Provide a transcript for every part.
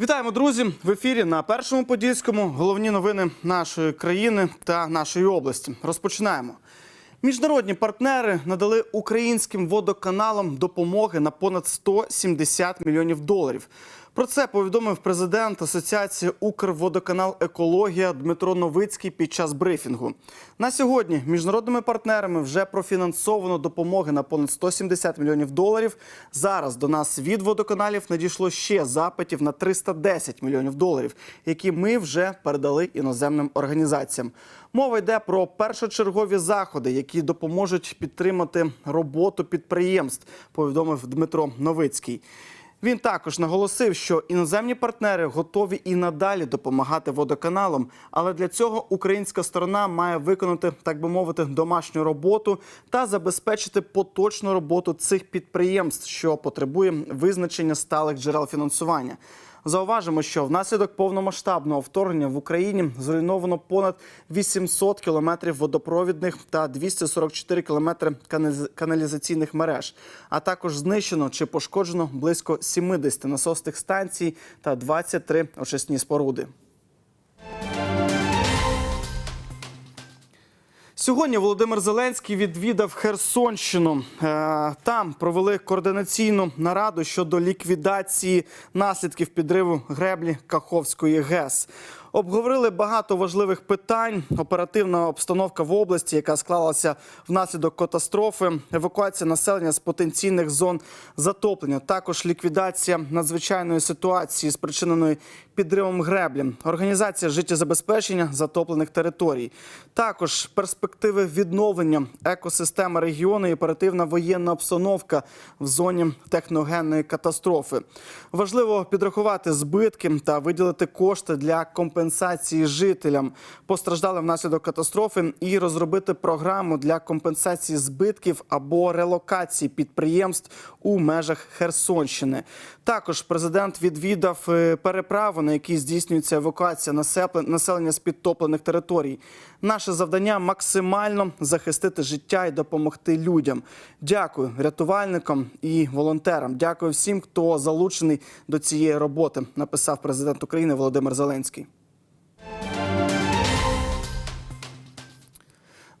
Вітаємо, друзі! В ефірі на першому подільському головні новини нашої країни та нашої області. Розпочинаємо. Міжнародні партнери надали українським водоканалам допомоги на понад 170 мільйонів доларів. Про це повідомив президент Асоціації Укрводоканал Екологія Дмитро Новицький під час брифінгу. На сьогодні міжнародними партнерами вже профінансовано допомоги на понад 170 мільйонів доларів. Зараз до нас від водоканалів надійшло ще запитів на 310 мільйонів доларів, які ми вже передали іноземним організаціям. Мова йде про першочергові заходи, які допоможуть підтримати роботу підприємств. Повідомив Дмитро Новицький. Він також наголосив, що іноземні партнери готові і надалі допомагати водоканалам, але для цього українська сторона має виконати, так би мовити, домашню роботу та забезпечити поточну роботу цих підприємств, що потребує визначення сталих джерел фінансування. Зауважимо, що внаслідок повномасштабного вторгнення в Україні зруйновано понад 800 кілометрів водопровідних та 244 кілометри каналіз- каналізаційних мереж, а також знищено чи пошкоджено близько 70 насосних станцій та 23 очисні споруди. Сьогодні Володимир Зеленський відвідав Херсонщину. Е, Там провели координаційну нараду щодо ліквідації наслідків підриву греблі Каховської ГЕС. Обговорили багато важливих питань. Оперативна обстановка в області, яка склалася внаслідок катастрофи, евакуація населення з потенційних зон затоплення, також ліквідація надзвичайної ситуації, спричиненої підривом греблі, організація життєзабезпечення затоплених територій, також перспективи відновлення екосистеми регіону і оперативна воєнна обстановка в зоні техногенної катастрофи. Важливо підрахувати збитки та виділити кошти для компенсації жителям, постраждалим внаслідок катастрофи, і розробити програму для компенсації збитків або релокації підприємств у межах Херсонщини. Також президент відвідав е, переправу, на якій здійснюється евакуація населення з підтоплених територій. Наше завдання максимально захистити життя і допомогти людям. Дякую рятувальникам і волонтерам. Дякую всім, хто залучений до цієї роботи. Написав президент України Володимир Зеленський.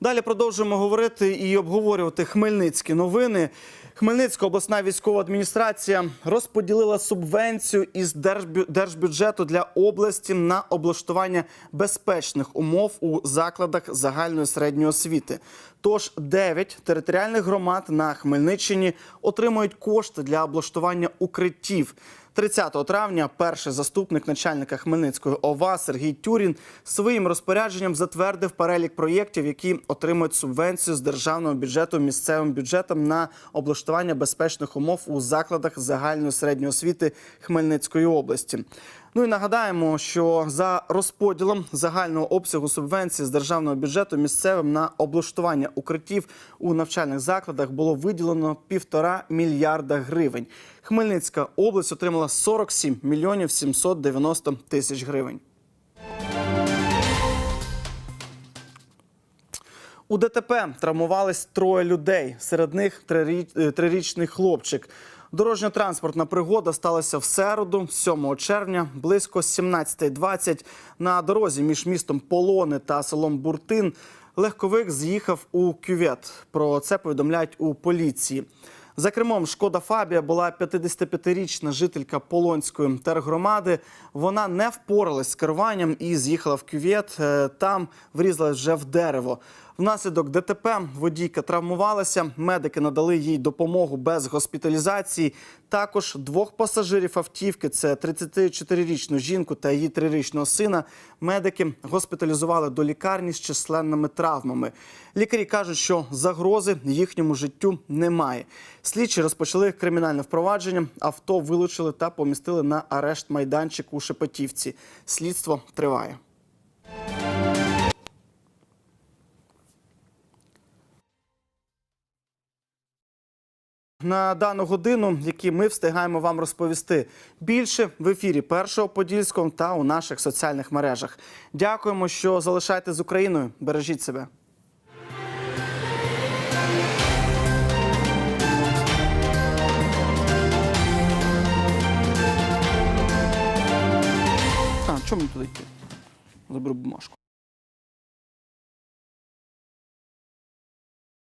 Далі продовжуємо говорити і обговорювати хмельницькі новини. Хмельницька обласна військова адміністрація розподілила субвенцію із держбю- держбюджету для області на облаштування безпечних умов у закладах загальної середньої освіти. Тож 9 територіальних громад на Хмельниччині отримують кошти для облаштування укриттів. 30 травня перший заступник начальника Хмельницької ОВА Сергій Тюрін своїм розпорядженням затвердив перелік проєктів, які отримують субвенцію з державного бюджету місцевим бюджетом на облаштування безпечних умов у закладах загальної середньої освіти Хмельницької області. Ну і нагадаємо, що за розподілом загального обсягу субвенції з державного бюджету місцевим на облаштування укриттів у навчальних закладах було виділено півтора мільярда гривень. Хмельницька область отримала 47 мільйонів 790 тисяч гривень. У ДТП травмувались троє людей. Серед них е, трирічний хлопчик. Дорожньо-транспортна пригода сталася в середу, 7 червня, близько 17.20 на дорозі між містом Полони та селом Буртин. Легковик з'їхав у кювет. Про це повідомляють у поліції. За кермом Шкода Фабія була 55-річна жителька Полонської тергромади. Вона не впоралась з керуванням і з'їхала в кювет. Е, Там врізалась вже в дерево. Внаслідок ДТП водійка травмувалася. Медики надали їй допомогу без госпіталізації. Також двох пасажирів автівки це 34-річну жінку та її трирічного сина. Медики госпіталізували до лікарні з численними травмами. Лікарі кажуть, що загрози їхньому життю немає. Слідчі розпочали кримінальне впровадження. Авто вилучили та помістили на арешт майданчик у Шепетівці. Слідство триває. На дану годину, які ми встигаємо вам розповісти більше в ефірі першого подільського та у наших соціальних мережах. Дякуємо, що залишаєте з Україною. Бережіть себе. Чому мені туди йти? Заберу бумажку.